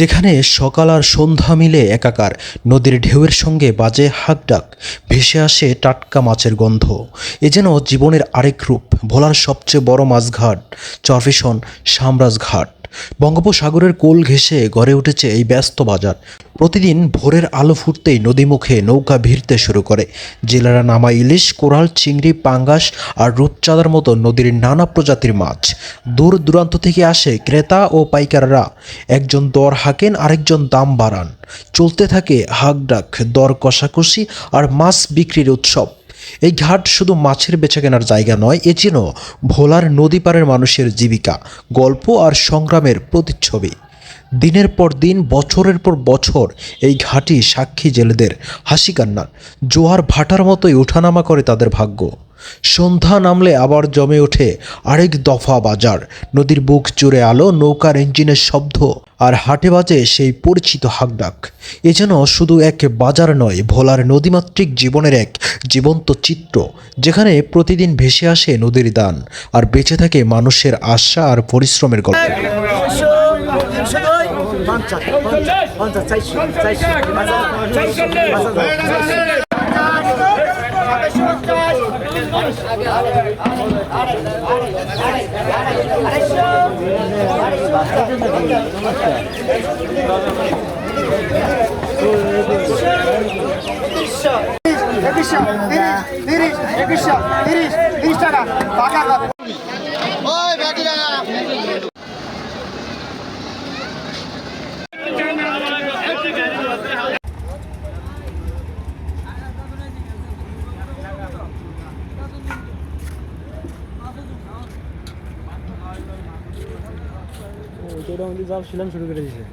যেখানে সকাল আর সন্ধ্যা মিলে একাকার, নদীর ঢেউয়ের সঙ্গে বাজে হাঁকডাক, ভেসে আসে টাটকা মাছের গন্ধ। এ যেন জীবনের আরেক রূপ, ভোলার সবচেয়ে বড় মাছঘাট সামরাজ ঘাট বঙ্গোপসাগরের কোল ঘেঁষে গড়ে উঠেছে এই ব্যস্ত বাজার। প্রতিদিন ভোরের আলো ফুটতেই নদীমুখে নৌকা ভিড়তে শুরু করে। জেলেরা নামা ইলিশ, কোরাল, চিংড়ি, পাঙ্গাস আর রূপচাঁদার মতো নদীর নানা প্রজাতির মাছ। দূর দূরান্ত থেকে আসে ক্রেতা ও পাইকাররা। একজন দর হাঁকেন, আরেকজন দাম বাড়ান। চলতে থাকে হাকডাক দর কষাকষি আর মাছ বিক্রির উৎসব। এই ঘাট শুধু মাছের বেচা কেনার জায়গা নয়, এ যেন ভোলার নদী পাড়ের মানুষের জীবিকা। গল্প আর সংগ্রামের প্রতিচ্ছবি। দিনের পর দিন, বছরের পর বছর এই ঘাটি সাক্ষী জেলেদের হাসি কান্নার। জোয়ার ভাটার মতোই ওঠানামা করে তাদের ভাগ্য। সন্ধ্যা নামলে আবার জমে ওঠে আরেক দফা বাজার। নদীর বুক জুড়ে আলো, নৌকার ইঞ্জিনের শব্দ, আর হাটে বাজে সেই পরিচিত হাকডাক। এ যেন শুধু এক বাজার নয়, ভোলার নদীমাতৃক জীবনের এক জীবন্ত চিত্র, যেখানে প্রতিদিন ভেসে আসে নদীর দান, আর বেঁচে থাকে মানুষের আশা আর পরিশ্রমের গল্প। পঞ্চাশ পঞ্চাশ পঞ্চাশ চারশো চারশো তিরিশ তিরিশ তিরিশ তিরিশ টাকা পাকা ওইটা আমাদের জাল ছিলাম শুরু করে দিয়েছে।